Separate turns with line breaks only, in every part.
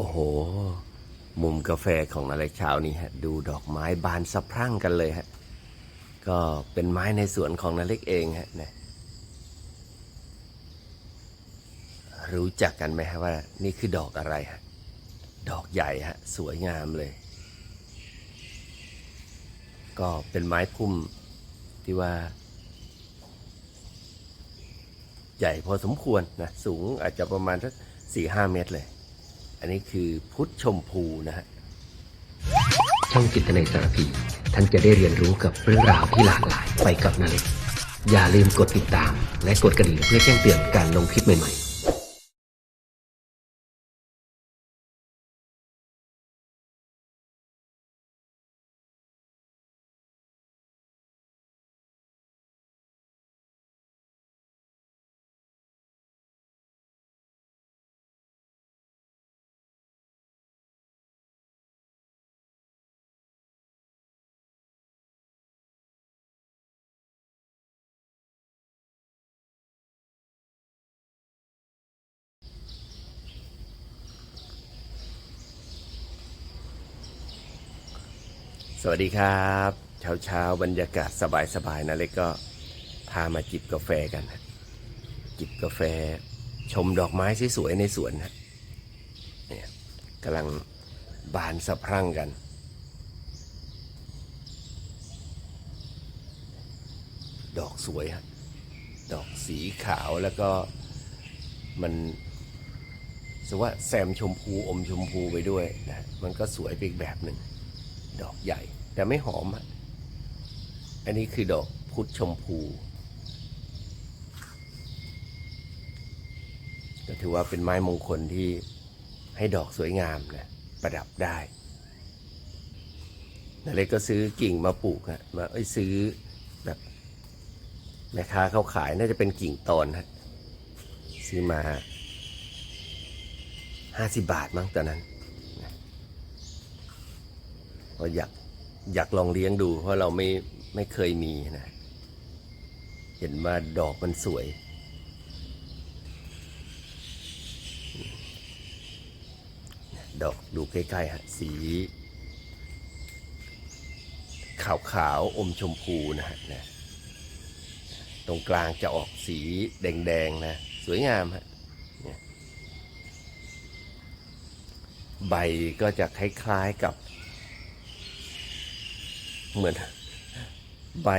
โอ้โห มุมกาแฟของนาเล็กเช้านี้ฮะ ดูดอกไม้บานสะพรั่งกันเลยฮะ ก็เป็นไม้ในสวนของนาเล็กเองฮะนะรู้จักกันไหมฮะว่า นี่คือดอกอะไรฮะ ดอกใหญ่ฮะ สวยงามเลย ก็เป็นไม้พุ่มที่ว่า ใหญ่พอสมควรนะ สูงอาจจะประมาณสักสี่ห้าเมตรเลย อันนี้คือพุทธชมพูนะฮะ
ช่องจิตในสารพีท่านจะได้เรียนรู้กับเรื่องราวที่หลากหลายไปกับนาเล็กอย่าลืมกดติดตาม และกดกระดิ่งเพื่อแจ้งเตือนการลงคลิปใหม่ๆ
สวัสดีครับ เช้าเช้าๆบรรยากาศสบายๆนะเล็กก็พามาจิบกาแฟกันฮะจิบกาแฟชมดอกไม้สวยๆในสวนฮะเนี่ยกำลังบานสะพรั่งกัน ดอกสวยฮะดอกสีขาวแล้วก็มันสว่าแซมชมพูอมชมพูไปด้วยนะมันก็สวยไปอีกแบบหนึ่ง ดอกใหญ่ แต่ไม่หอมอะอันนี้คือดอกพุทธชมพูก็ถือว่าเป็นไม้มงคลที่ให้ดอกสวยงามนะประดับได้นาเล็กก็ซื้อกิ่งมาปลูกฮะมาเอ้ยซื้อแบบแม่ค้าเขาขายน่าจะเป็นกิ่งตอนฮะซื้อมาห้าสิบบาทมั้งตอนนั้น ก็อยากอยากลองเลี้ยงดู เพราะเราไม่ไม่เคยมีนะ เห็นว่าดอกมันสวย ดอกดูใกล้ๆฮะสี ขาวๆอมชมพูนะฮะนะตรงกลางจะออกสีแดงๆนะ สวยงามฮะใบก็จะคล้ายๆกับ เหมือนใบ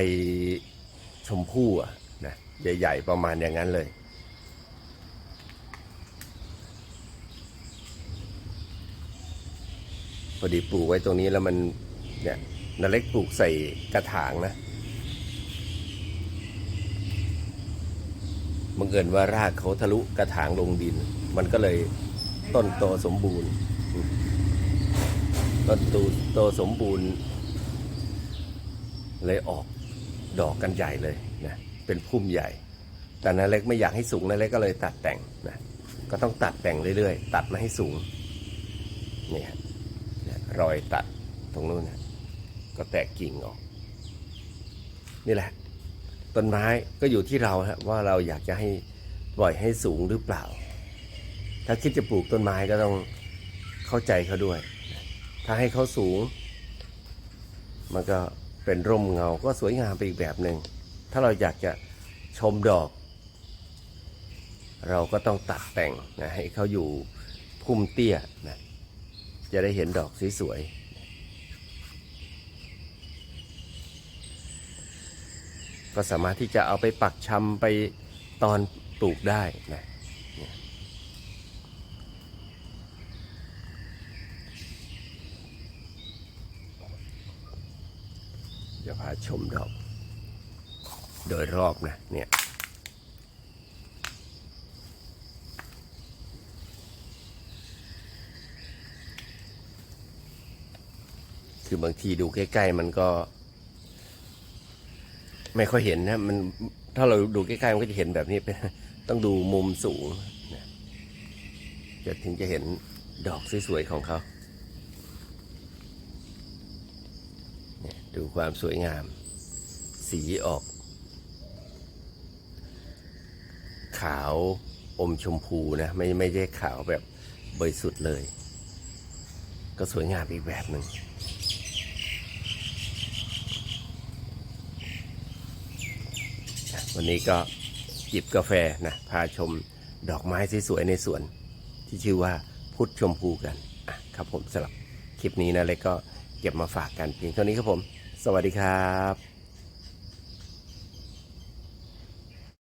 ชมพู่อะนะใหญ่ๆประมาณอย่างนั้นเลย พอดีปลูกไว้ตรงนี้แล้วมันเนี่ยนาเล็กปลูกใส่กระถางนะบังเอิญว่ารากเขาทะลุกระถางลงดิน มันก็เลยต้นโตสมบูรณ์ ต้นโตโตสมบูรณ์ เลยออกดอกกันใหญ่เลยนะเป็นพุ่มใหญ่ แต่นาเล็กไม่อยากให้สูงนาเล็กก็เลยตัดแต่งนะก็ต้องตัดแต่งเรื่อยๆ ตัดมาให้สูงนี่ฮะเนี่ยรอยตัดตรงนู้นนะก็แตกกิ่งออก นี่แหละ ต้นไม้ก็อยู่ที่เราฮะว่าเราอยากจะให้ปล่อยให้สูงหรือเปล่า ถ้าคิดจะปลูกต้นไม้ก็ต้องเข้าใจเขาด้วย ถ้าให้เขาสูง มันก็ เป็นร่มเงาก็สวยงามไปอีกแบบหนึ่ง ถ้าเราอยากจะชมดอก เราก็ต้องตัดแต่งนะให้เขาอยู่พุ่มเตี้ยนะจะได้เห็นดอกสวยๆก็สามารถที่จะเอาไปปักชำไปตอนปลูกได้นะเนี่ย จะพาชมดอก โดยรอบนะเนี่ยคือบางทีดูใกล้ ๆ มันก็ ไม่ค่อยเห็นนะมันถ้าเราดูใกล้ๆมันก็จะเห็นแบบนี้เป็นต้องดูมุมสูงนะจะถึงจะเห็นดอกสวยๆของเขาเนี่ย ดูความสวยงาม สีออก ขาวอมชมพูนะ ไม่ไม่ใช่ขาวแบบบริสุทธิ์เลย ก็สวยงามอีกแบบหนึ่งวันนี้ก็จิบกาแฟนะพาชมดอกไม้สวยๆในสวน ที่ชื่อว่าพุทธชมพูกัน อะครับผมสำหรับคลิปนี้นะเล็กก็เก็บมาฝากกันเพียงเท่านี้ครับผม สวัสดีครับ